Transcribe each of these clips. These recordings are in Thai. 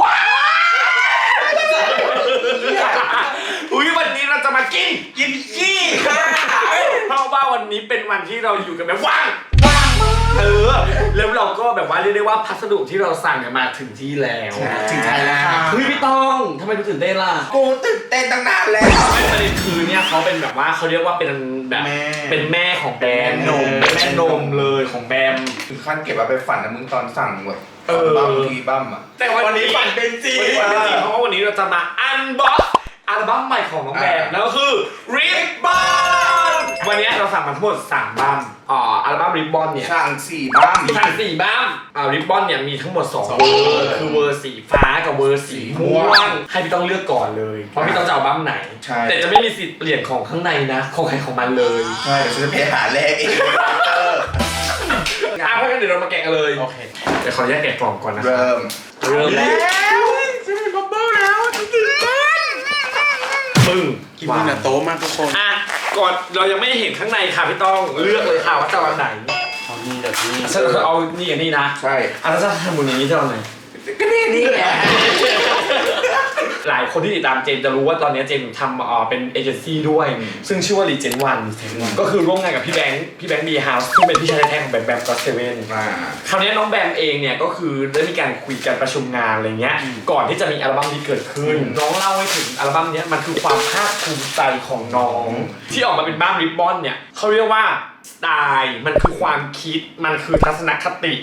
ว้าวอุ้ยวันนี้เราจะมากิน กินขี้ค่ะเพราะว่าวันนี้เป็นวันที่เราอยู่กันแบบว่างว่างมากเออแล้วเราก็แบบว่าเรียกได้ว่าพัสดุที่เราสั่งเนี่ยมาถึงที่แล้ว ถึงไทยแล้วค่ะเฮ้ยพี่ต้องทำไมดูตื่นเต้นล่ะ กูตื่นเต้นตั้งนานแล้ เนี่ยเขาเป็นแบบว่าเขาเรียกว่าเป็นแบบแม่ เป็นแม่ของแบมแม่นมเป็นแม่นมเลยของแบมถึงขั้นเก็บเอาไปฝันนะมึงตอนสั่งแบบเออ บ้ามทีบ้ามอะ แต่วันนี้ฝันเป็นจริงวันนี้ฝันเป็นจริงเพราะว่าวันนี้เราจะมาอันบ็อกอัลบั้มใหม่ของน้องแบมอ่าแล้วก็คือ Ribbon วันนี้ เราสั่งมาทั้งหมด3บั้มอ่าอัลบั้ม Ribbon เนี่ยสั่งสี่บ้ามสั่งสี่บ้ามอ่าริบบอนเนี่ยมีทั้งหมด2สองเวอร์คือเวอร์สีฟ้ากับเวอร์สีม่วม่วงงให้พี่ต้องเลือกก่อนเลยว่าพี่ต้องจะเอาบ้ามไหน ใช่ แต่จะไม่มีสิทธิ์เปลี่ยนของข้างในนะของใครของมันเลยใช่เดี๋ยวฉันจะไปหาแลกเองเอออะเพราะงั้นเดี๋ยวเรามาแกะกันเลยโอเคเดี๋ยวขออนุญาตแกะกล่องก่อนนะครัเริ่บมเริ่มแล้วจะเป็นบับเบิ้ลแล้วตื่นเต้นปึ้งกินมินาโตะมากทุกคนอะ ก่อนเรายังไม่เห็นข้างในค่ะพี่ต้องเลือกเลยค่ะว่าจะเอาอันไหนเอานี่แบบนี้ฉันเอานี่กับนี่นะใช่อะแล้วจะทำบุญอย่างนี้จะเอาไหนก็นี่นี่ไง หลายคนที่ติดตามเจนจะรู้ว่าตอนนี้เจนทำเอ่อเป็นเอเจนซี่ด้วย ซึ่งชื่อว่า Regen One ก็คือร่วมงานกับพี่แบงค์พี่แบงค์บีเฮาส์ซึ่งเป็นพี่ชายแท้ๆของแบมแบมก็เซเว่นมาคราวนี้น้องแบมเองเนี่ยก็คือได้มีการคุยกันประชุมงานอะไรเงี้ยก่อนที่จะมีอัลบั้มนี้เกิดขึ้น น้องเล่าให้ถึงอัลบั้มเนี้ยมันคือความภาคภูมิใจของน้อง ที่ออกมาเป็นบ้ามริบบอนเนี่ยเขาเรียกว่า สไตล์มันคือความคิดมันคือทัศนคติ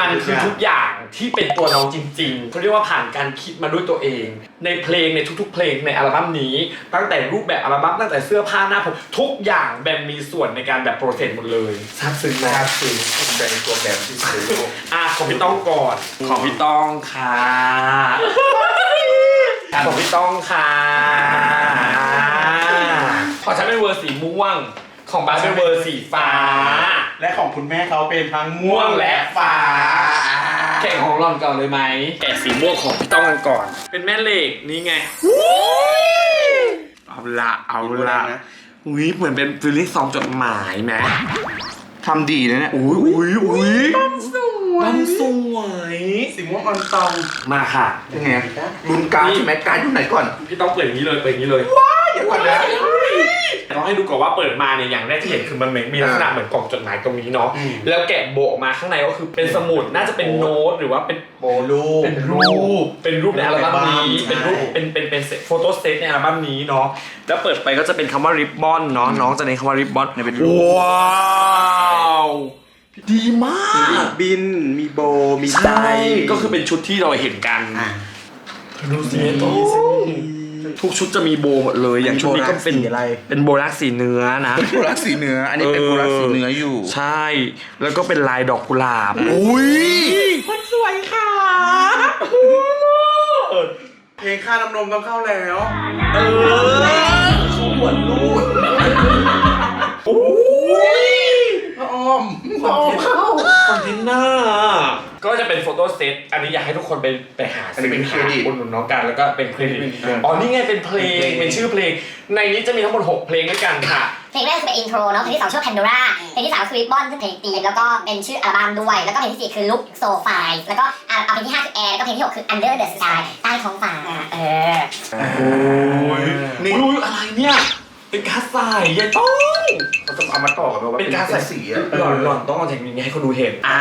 มันคือทุกอย่างที่เป็นตัวน้องจริงๆเขาเรียกว่าผ่านการคิดมาด้วยตัวเอง ในเพลงในทุก ๆ เพลงในอัลบั้มนี้ ตั้งแต่รูปแบบอัลบั้มตั้งแต่เสื้อผ้าหน้าผมทุกอย่างแบมมีส่วนในการแบบโปรเซสหมดเลยซาบซึ้งน่ามากซึ้งภูมิใจในตัวแบบที่ซื้ออะของพี่ต้องก่อนของพี่ต้องค่ะของพี่ต้องค่ะของฉันเป็นเวอร์สีม่วง ของบ้านเป็นเวอร์สีฟ้า และของคุณแม่เขาเป็นทั้งม่วงและฟ้า แกะของหล่อนก่อนเลยไหมแกะสีม่วงของพี่ต้องกันก่อน เป็นแม่เหล็กนี่ไงเอาละเอาละอุ้ยเหมือนเป็นฟิลลิ่งซองจดหมายไหมทำดีนะเนี่ยอุ้ยอุ้ยอุ้ยสวยบัมสวยสีม่วงออนตองมาค่ะยังไงลุ้นการดใช่ไหมการดอยู่ไหนก่อน พี่ต้องเปิดอย่างนี้เลยเปิดอย่างนี้เลยเดี๋ยวก่อนนะ ต้องให้ดูก่อนว่าเปิดมาเนี่ยอย่างแรกที่เห็นคือมันเหมือนมีลักษณะเหมือนกล่องจดหมายตรงนี้เนาะแล้วแกะโบะมาข้างในก็คือเป็นสมุดน่าจะเป็นโน้ตหรือว่าเป็นโบลูกเป็นรูปเป็นรูปในอัลบั้มนี้เป็นรูปเป็นเป็นเป็นโฟโต้สเตในอัลบั้มนี้เนาะแล้วเปิดไปก็จะเป็นคำว่าริบบอนเนาะน้องจะเน้นคำว่าริบบอนเนี่ยเป็นรูปว้าวดีมากบินมีโบมีใจใช่ก็คือเป็นชุดที่เราเห็นกันดูสิ ทุกชุดจะมีโบหมดเลย อย่างชุดนี้ก็เป็นโบรักสีอะไร เป็นโบรักสีเนื้อนะโบรักสีเนื้อ อันนี้เป็นโบรักสีเนื้ออยู่ ใช่ แล้วก็เป็นลายดอกกุหลาบอุ้ยคนสวยค่ะเพลงค่าน้ำนมต้องเข้าแล้ว เออขวดลูกโอ้ยพระอ้อมคอนเทนเนอร์ ก็จะเป็นโฟโต้เซตอันนี้อยากให้ทุกคนไปไปหาอันนี้เป็นเครดิต อุดหนุนน้องกันแล้วก็เป็นเครดิตเป็นเครดิตอ๋อนี่ไงเป็นเพลงเป็นเพลงเป็นชื่อเพลง ในนี้จะมีทั้งหมด6เพลงด้วยกันค่ะเพลงแรกคือเป็นอินโทรเนาะเพลงที่สองชื่อว่า Pandora เพลงที่สามคือ Ribbon ซึ่งเพลงตีมแล้วก็เป็นชื่ออัลบั้มด้วย แล้วก็เพลงที่สี่คือ Look So Fine แล้วก็อะเอาเพลงที่ห้าคือ Air แล้วก็เพลงที่หกคือ Under the Sky ใต้ท้องฟ้าเออโอ้ยนี่อุ้ยอะไรเนี่ยเป็นการใส่ยายต้องเขาจะเอามาต่อกันว่าเป็นการใส่สีอะหล่อนหล่อนต้องเอาเทคนิคนี้ให้คนดูเห็นอ่า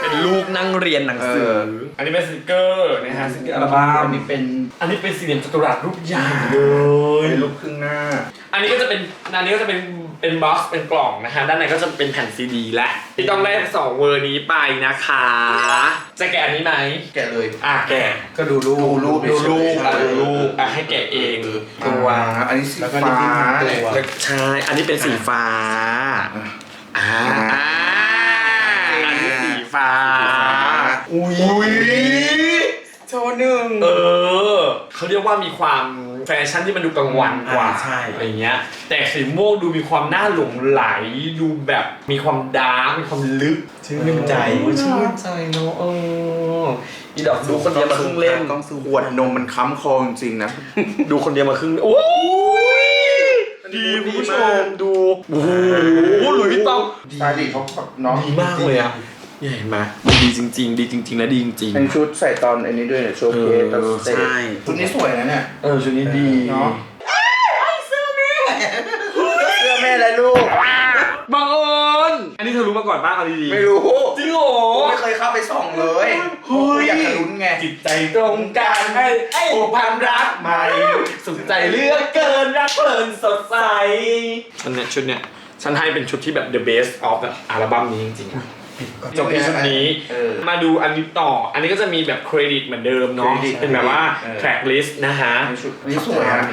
เป็นลูกนั่งเรียนหนังสือ อันนี้เป็นสติกเกอร์นะฮะสติกเกอร์อัลบั้มอันนี้เป็น อันนี้เป็นสี่เหลี่ยมจัตุรัสรูปใหญ่เลย เป็นรูปครึ่งหน้า อันนี้ก็จะเป็นอันนี้ก็จะเป็นเป็นบ็อกซ์เป็นกล่องนะฮะด้านในก็จะเป็นแผ่นซีดีและที่ต้องได้สองเวอร์นี้ไปนะคะ จะแกะอันนี้ไหมแกะเลยอะแกะก็ดูรูปดูรูปดูรูปใช่อะดูรูปอะให้แกะเองตัวอ่าอันนี้สีแล้วก็ฟ้านี่เป็นตัวแล้วใช่อันนี้เป็นสีฟ้าอ่าอ่าอันนี้สี ฟ้าอุ้ยอุ้ยโชว์หนึ่งเออเขาเรียกว่ามีความแฟชั่นที่มันดูกลางวันกว่าอ่าใช่อะไรเงี้ย แต่สีม่วงดูมีความน่าหลงไหลดูแบบมีความดาร์กมีความลึกชื่นใจโอ้ยชื่นใจเนาะเอออีดอกดูคนเดียวมาครึ่งเล่มต้องซูมขวดนมมันค้ำคอจริงๆนะ ดูคนเดียวมาครึ่งโอ้ยดีคุณผู้ชมดูโอ้โหหลุยส์วิตตองสไตลิสต์เขาแบบเน้องดีมากเลยอะ เนี่ยเห็นไหมดีจริง ๆ ดีจริง ๆ และดีจริง เป็นชุดใส่ตอนอันนี้ด้วยเนี่ยโชว์เคสตอนสเตจใช่ ชุดนี้สวยนะเนี่ย ๆ เออชุดนี้ดีเนาะ เสื้อแม่และลูก บังเอิญอันนี้เธอรู้มาก่อนบ้างเอาดีๆไม่รู้จริงเหรอไม่เคยเข้าไปส่องเลยเฮ้ยอยากจะลุ้นไง จิตใจตรงกันให้ผูกพันรักใหม่สุขใจเหลือกเกินรักเพลินสดใสชุดเนี้ยชุดเนี้ยฉันให้เป็นชุดที่แบบ the best of แบบอัลบั้มนี้จริงๆอะ จบที่ชุดนี้ เออ มาดูอันนี้ต่อ อันนี้ก็จะมีแบบเครดิตเหมือนเดิมเนาะ เครดิตเป็นแบบว่าเออ แทร็กลิสต์นะฮะอันนี้ชุดอันนี้สวยอะ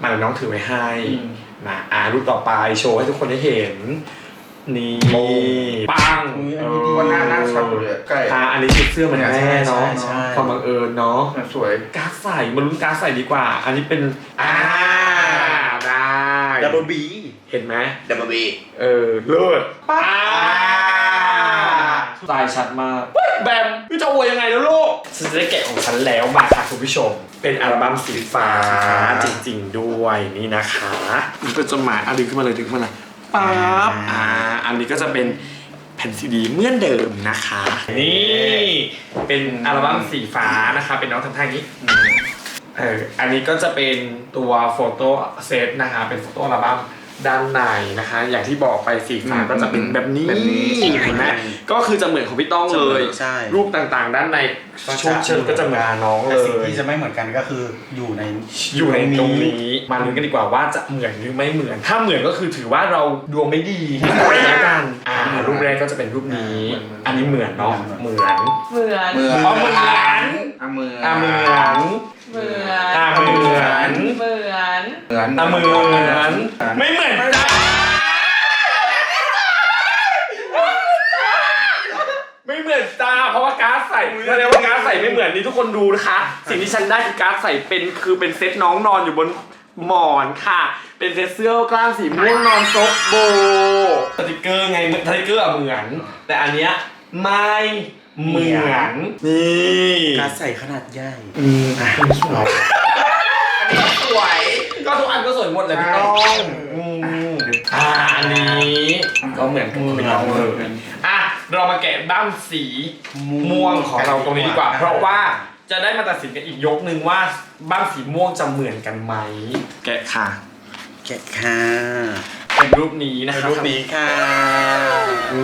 มาเดี๋ยวน้องถือไว้ให้ อืม มาอ่ารูปต่อไปโชว์ให้ทุกคนได้เห็น นี่ปังอุ๊ยอันนี้ดีว่าหน้าหน้าช็อตเลยใกล้ อ่าอันนี้ชุดเสื้อเหมือนแม่เนาะใช่ใช่ ความบังเอิญเนาะ สวย การ์ดใส่มาลุ้นการ์ดใส่ดีกว่า อันนี้เป็นอ่าได้ ดับเบิลบีเห็นไหมดับเบิลบีเออเลิศอ่า ลายชัดมากเฮ้ยแบมพี่จะอวยยังไงแล้วลูกฉันจะได้แกะของฉันแล้วมาค่ะคุณผู้ชม เป็นอัลบั้มสีฟ้าจริงๆด้วยนี่นะคะมันเป็นจดหมายอะดึงขึ้นมาเลยดึงขึ้นมาเลยปั๊บอ่าอันนี้ก็จะเป็นแผ่นซีดีเหมือนเดิมนะคะ นี่เป็นอัลบั้มสีฟ้านะคะ เป็นน้องทำท่าอย่างนี้เอออันนี้ก็จะเป็นตัวโฟโต้เซตนะคะ เป็นโฟโต้อัลบั้ม ด้านในนะคะ อย่างที่บอกไปสีฟ้าก็จะเป็นแบบนี้แบบนี้เห็นไหมก็คือจะเหมือนของพี่ต้องเลย ใช่รูปต่างๆ ด้านในชุดเชิญก็จะเหมือนน้องเลแต่สิ่งยที่จะไม่เหมือนกันก็คืออยู่ในอยู่ในตรงนี้มาลุ้นกันดีกว่าว่าจะเหมือนหรือไม่เหมือน ถ้าเหมือนก็คือถือว่าเราดวงไม่ดีแล้วกันอ่ารูปแรกก็จะเป็นรูปนี้ อันนี้เหมือนเนาะเหมือนเหมือนมือนอ๋อเหมือน อะเหมือนอ่าเหมือน เหมือนอ่าเหมือนเหมือนเหมือนอะเหมือนไม่เหมือนจ้าไม่เหมือนจ้าเพราะว่าการ์ดใส่แสดงว่าการ์ดใส่ไม่เหมือนนี่ทุกคนดูนะคะ สิ่งที่ฉันได้คือการ์ดใส่เป็นคือเป็นเซตน้องนอนอยู่บนหมอนค่ะ เป็นเซตเสื้อกล้ามสีม่วงนอนซบโบสติกเกอร์ไงสติกเกอร์อะเหมือน แต่อันเนี้ยไม่ เหมือนนี่การใส่ขนาดใหญ่อืมอะสวยสวย ก็ทุกอันก็สวยหมดเลยพี่ต้องอืมอ่าอันนี้ก็เหมือนกับพี่น้องเลยอะเรามาแกะด้ามสีม่วงของเราตรงนี้ดีกว่า เพราะว่าจะได้มาตัดสินกันอีกยกหนึ่งว่าบ้านสีม่วงจะเหมือนกันไหม แกะค่ะ แกะค่ะเป็นรูปนี้นะคะรูปนี้ค่ะอื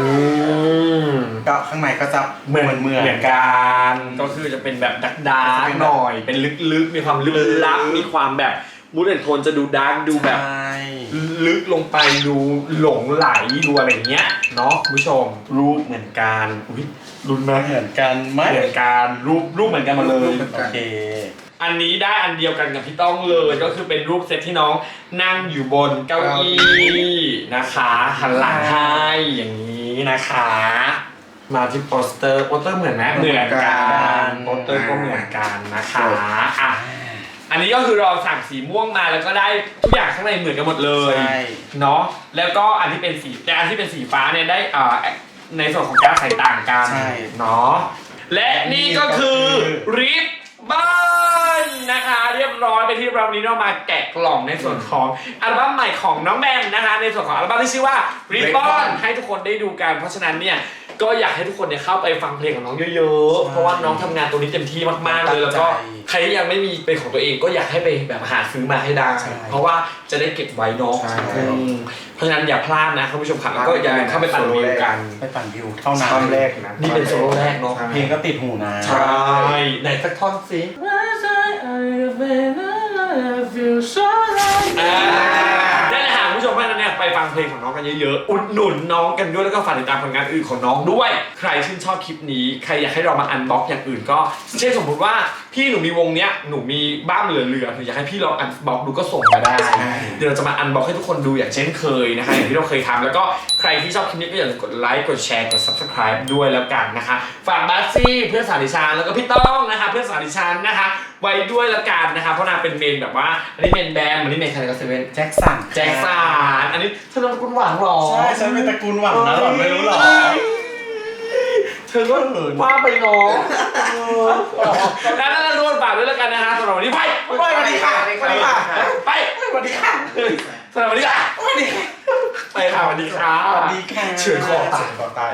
ม ก็ข้างในก็จะเหมือนเหมือนเหมือนกันก็คือจะเป็นแบบดักดาร์กหน่อย เป็นลึกๆ มีความลึกลับมีความแบบมูดแอนโทนจะดูดาร์กดูแบบใช่ลึกลงไปดูหลงไหลดูอะไรอย่างเงี้ยเนาะคุณผู้ชมรูปเหมือนกันอุ้ยรุนไหมเหมือนกันไหมเหมือนกันรูปรูปเหมือนกันหมาเลยโอเคอันนี้ได้อันเดียวกันกับพี่ต้องเลยก็คือเป็นรูปเซตที่น้องนั่งอยู่บนเก้าอี้นะคะหันหลังให้อย่างนี้นะคะ มาที่โปสเตอร์โปสเตอร์เหมือนไหมเหมือนกันโปสเตอร์ก็เหมือนกันนะคะอะอันนี้ก็คือเราสั่งสีม่วงมาแล้วก็ได้ทุกอย่างข้างในเหมือนกันหมดเลยใช่เนาะแล้วก็อันที่เป็นสีแต่อันที่เป็นสีฟ้าเนี่ยได้อ่าในส่วนของการใส่ต่างกันใช่เนาะและนี่ก็คือริบบ้านนะคะ เรียบร้อยไปนที่เราวันนี้เรามาแกะกล่องในส่วนของอัลบั้มใหม่ของน้องแบมนะคะ ในส่วนของอัลบั้มที่ชื่อว่า Ribbon ให้ทุกคนได้ดูกันเพราะฉะนั้นเนี่ย ก็อยากให้ทุกคนเนี่ยเข้าไปฟังเพลงของน้องเยอะๆ เพราะว่าน้องทำงานตรงนี้เต็มที่มากๆเลย แล้วก็ใครที่ยังไม่มีเป็นของตัวเองก็อยากให้ไปแบบหาซื้อมาให้ได้ ใช่เพราะว่าจะได้เก็บไว้เนาะใช่ อืมเพราะฉะนั้นอย่าพลาดนะคุณผู้ชมค่ะแล้วก็อย่าลืมเข้าไปปั่นวิวกัน ไปปั่นวิวเท่านั้นตอนแรกนะนี่เป็นโซโล่แรกเนาะ เพลงก็ติดหูนะ ใช่ไหนสักท่อนสิอ่ งเพลงของน้องกันเยอะๆ อุดหนุนน้องกันด้วยแล้วก็ฝากติดตามผลงานอื่นของน้องด้วย ใครชื่นชอบคลิปนี้ใครอยากให้เรามาอันบ็อกอย่างอื่น ก็เช่นสมมติว่าพี่หนูมีวงเนี้ยหนูมีบ้ามเหลือๆหนูอยากให้พี่ลองอันบ็อกดูก็ส่งมาได้ เดี๋ยวเราจะมาอันบ็อกให้ทุกคนดูอย่างเช่นเคยนะคะอย่างที่เราเคยทำแล้วก็ใครที่ชอบคลิปนี้ก็อย่าลืมกดไลค์กดแชร์กด subscribe ด้วยแล้วกันนะคะฝากบัสซี่เพื่อนสาวดิฉันแล้วก็พี่ต้องนะคะ เพื่อนสาวดิฉันนะคะ ไว้ด้วยแล้วกันนะคะเพราะนางเป็นเมนแบบว่าอันนี้เมนแบมอันนี้เมนใครก็เซเว่นแจ็คสันแจ็คสันอันนี้เธอนามสกุลหวังเหรอใช่ฉันเป็นตระกูลหวังนะหล่อนไม่รู้หรอเธอก็ว่าไปเน้องแล้วนั่นรวนฝากด้วยแล้วกันนะคะสำหรับวันนี้ไปสวัสดีค่ะสวัสดีค่ะไปสวัสดีค่ะสำหรับวันนี้ค่ะสวัสดีค่ะไปค่ะสวัสดีค่ะสวัสดีค่ะเฉือนคอตายเฉือนคอตาย